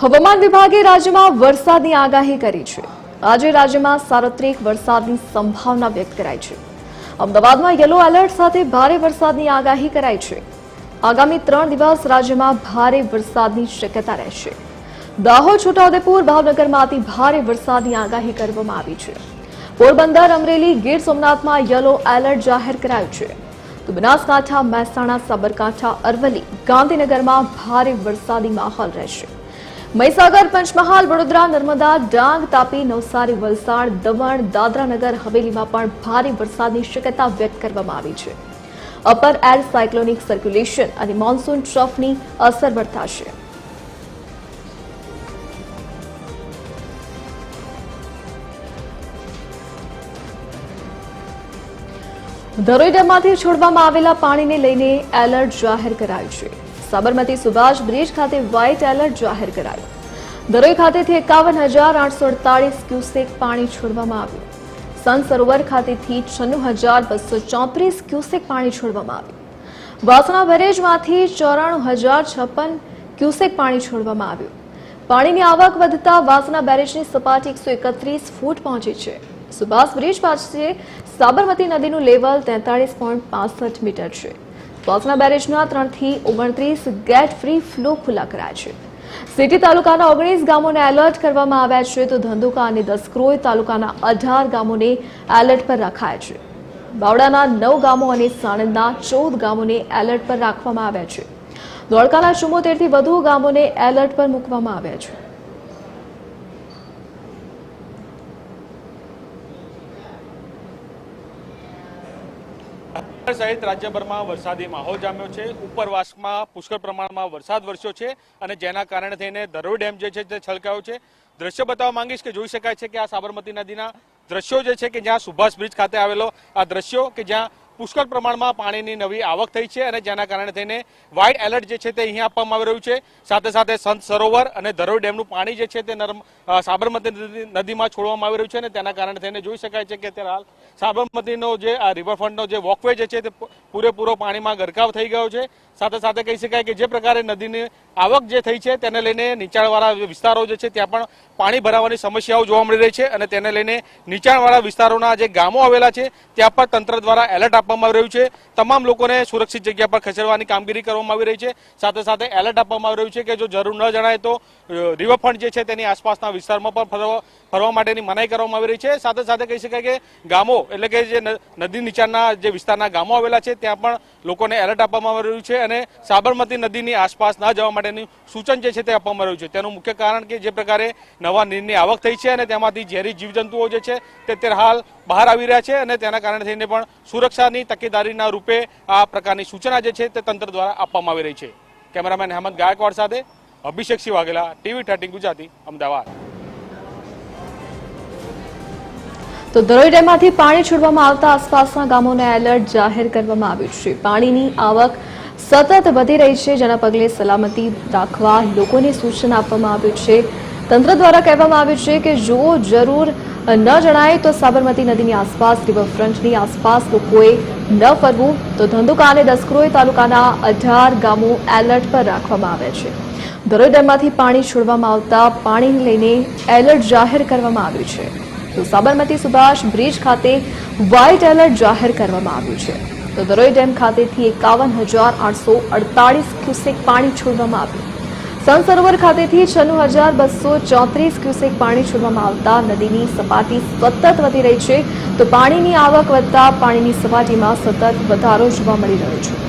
હવામાન વિભાગે રાજ્યમાં વરસાદની આગાહી કરી છે. આજે રાજ્યમાં સાર્વત્રિક વરસાદની સંભાવના વ્યક્ત કરાઈ છે. અમદાવાદમાં યલો એલર્ટ સાથે ભારે વરસાદની આગાહી કરાઈ છે. આગામી ત્રણ દિવસ રાજ્યમાં ભારે વરસાદની શક્યતા રહેશે. દાહોદ, છોટાઉદેપુર, ભાવનગરમાંથી ભારે વરસાદની આગાહી કરવામાં આવી છે. પોરબંદર, અમરેલી, ગીર સોમનાથમાં યલો એલર્ટ જાહેર કરાયું છે. તો બનાસકાંઠા, મહેસાણા, સાબરકાંઠા, અરવલ્લી, ગાંધીનગરમાં ભારે વરસાદી માહોલ રહેશે. મહીસાગર, પંચમહાલ, વડોદરા, નર્મદા, ડાંગ, તાપી, નવસારી, વલસાડ, દમણ, દાદરાનગર હવેલીમાં પણ ભારે વરસાદની શક્યતા વ્યક્ત કરવામાં આવી છે. અપર એર સાયક્લોનિક સર્ક્યુલેશન અને મોન્સૂન ટ્રફની અસર વર્તાશે. ધરોઈ ડેમમાંથી છોડવામાં આવેલા પાણીને લઈને એલર્ટ જાહેર કરાયું છે. સાબરમતી સુભાષ બ્રિજ ખાતે વ્હાઇટ એલર્ટ જાહેર કરાયું. દરોઈ ખાતેથી એકાવન હજાર આઠસો અડતાલીસ ક્યુસેક પાણી છોડવામાં આવ્યું. સન સરોવર ખાતેથી છન્નું હજાર બસો ચોત્રીસ ક્યુસેક પાણી છોડવામાં આવ્યું. વાસણા બેરેજમાંથી ચોરાણું હજાર છપ્પન ક્યુસેક પાણી છોડવામાં આવ્યું. પાણીની આવક વધતા વાસણા બેરેજની સપાટી એકસો એકત્રીસ ફૂટ પહોંચી છે. સુભાષ બ્રિજ પાસે સાબરમતી નદીનું લેવલ તેતાળીસ પોઈન્ટ પાસઠ મીટર છે. વાસણા બેરેજના ત્રણથી ઓગણત્રીસ ગેટ ફ્રી ફ્લો ખુલ્લા કર્યા છે. સિટી તાલુકાના ઓગણીસ ગામોને એલર્ટ કરવામાં આવ્યા છે, તો ધંધુકા અને દસક્રોય તાલુકાના અઢાર ગામોને એલર્ટ પર રખાયા છે. બાવડાના નવ ગામો અને સાણંદના ચૌદ ગામોને એલર્ટ પર રાખવામાં આવ્યા છે. ધોળકાના ચુમ્મોતેરથી વધુ ગામોને એલર્ટ પર મૂકવામાં આવ્યા છે. સહિત રાજ્યભરમાં વરસાદી માહોલ જામ્યો છે. ઉપરવાસમાં પુષ્કળ પ્રમાણમાં વરસાદ વરસ્યો છે અને જેના કારણે થઈને ધરોઈ ડેમ જે છે તે છલકાયો છે. દ્રશ્ય બતાવવા માંગીશ કે જોઈ શકાય છે કે આ સાબરમતી નદીના દ્રશ્યો જે છે કે જ્યાં સુભાષ બ્રિજ ખાતે આવેલો, આ દ્રશ્યો કે જ્યાં પુષ્કળ પ્રમાણમાં પાણીની નવી આવક થઈ છે અને જેના કારણે થઈને વાઇડ એલર્ટ જે છે તે અહીંયા આપવામાં આવી રહ્યું છે. સાથે સાથે સંત સરોવર અને ધરોઈ ડેમનું પાણી જે છે તે નર્મ સાબરમતી નદીમાં છોડવામાં આવી રહ્યું છે અને તેના કારણે થઈને જોઈ શકાય છે કે અત્યારે હાલ સાબરમતીનો જે, આ રિવરફ્રન્ટનો જે વોકવે જે છે તે પૂરેપૂરો પાણીમાં ગરકાવ થઈ ગયો છે. સાથે સાથે કહી શકાય કે જે પ્રકારે નદીની આવક જે થઈ છે તેને લઈને નીચાણવાળા વિસ્તારો જે છે ત્યાં પણ પાણી ભરાવાની સમસ્યાઓ જોવા મળી રહી છે અને તેને લઈને નીચાણવાળા વિસ્તારોના જે ગામો આવેલા છે, ત્યાં પણ તંત્ર દ્વારા એલર્ટ આપવામાં આવી રહ્યું છે. તમામ લોકોને સુરક્ષિત જગ્યા પર ખસેડવાની કામગીરી કરવામાં આવી રહી છે. સાથે સાથે એલર્ટ આપવામાં આવી રહ્યું છે કે જો જરૂર ન જણાય તો રિવરફ્રન્ટ જે છે તેની આસપાસના વિસ્તારમાં પણ ફરવા માટેની મનાઈ કરવામાં આવી રહી છે. સાથે સાથે કહી શકાય કે ગામો, એટલે કે જે નદી નીચાણના જે વિસ્તારના ગામો આવેલા છે, ત્યાં પણ લોકોને એલર્ટ આપવામાં આવી રહ્યું છે અને સાબરમતી નદીની આસપાસ ન જવા માટેનું સૂચન જે છે તે આપવામાં આવ્યું છે. તેનું મુખ્ય કારણ કે જે પ્રકારે નવા નીરની આવક થઈ છે અને તેમાંથી ઝેરી જીવજંતુઓ જે છે તે હાલ બહાર આવી રહ્યા છે અને તેના કારણે થઈને પણ સુરક્ષાની તકેદારીના રૂપે આ પ્રકારની સૂચના જે છે તે તંત્ર દ્વારા આપવામાં આવી રહી છે. કેમેરામેન હેમંત ગાયકવાડ સાથે અભિષેક સિંહ વાઘેલા ટીવી થર્ટીન ગુજરાતી, અમદાવાદ. તો ધરોઈ ડેમમાંથી પાણી છોડવામાં આવતા આસપાસના ગામોને એલર્ટ જાહેર કરવામાં આવ્યું છે. પાણીની આવક સતત વધી રહી છે, જેના પગલે સલામતી રાખવા લોકોને સૂચન આપવામાં આવ્યું છે. તંત્ર દ્વારા કહેવામાં આવ્યું છે કે જો જરૂર ન જણાય તો સાબરમતી નદીની આસપાસ રિવરફ્રન્ટની આસપાસ લોકોએ ન ફરવું. તો ધંધુકા અને દસક્રોઈ તાલુકાના અઢાર ગામો એલર્ટ પર રાખવામાં આવ્યા છે. ધરોઈ ડેમમાંથી પાણી છોડવામાં આવતા પાણીને લઈને એલર્ટ જાહેર કરવામાં આવ્યું છે. તો સાબરમતી સુભાષ બ્રિજ ખાતે વ્હાઇટ એલર્ટ જાહેર કરવામાં આવ્યું છે. તો દરોઈ ડેમ ખાતેથી એકાવન હજાર આઠસો અડતાળીસ ક્યુસેક પાણી છોડવામાં આવ્યું. સન સરોવર ખાતેથી છન્નું હજાર બસો ચોત્રીસ ક્યુસેક પાણી છોડવામાં આવતા નદીની સપાટી સતત વધી રહી છે. તો પાણીની આવક વધતા પાણીની સપાટીમાં સતત વધારો જોવા મળી રહ્યો છે.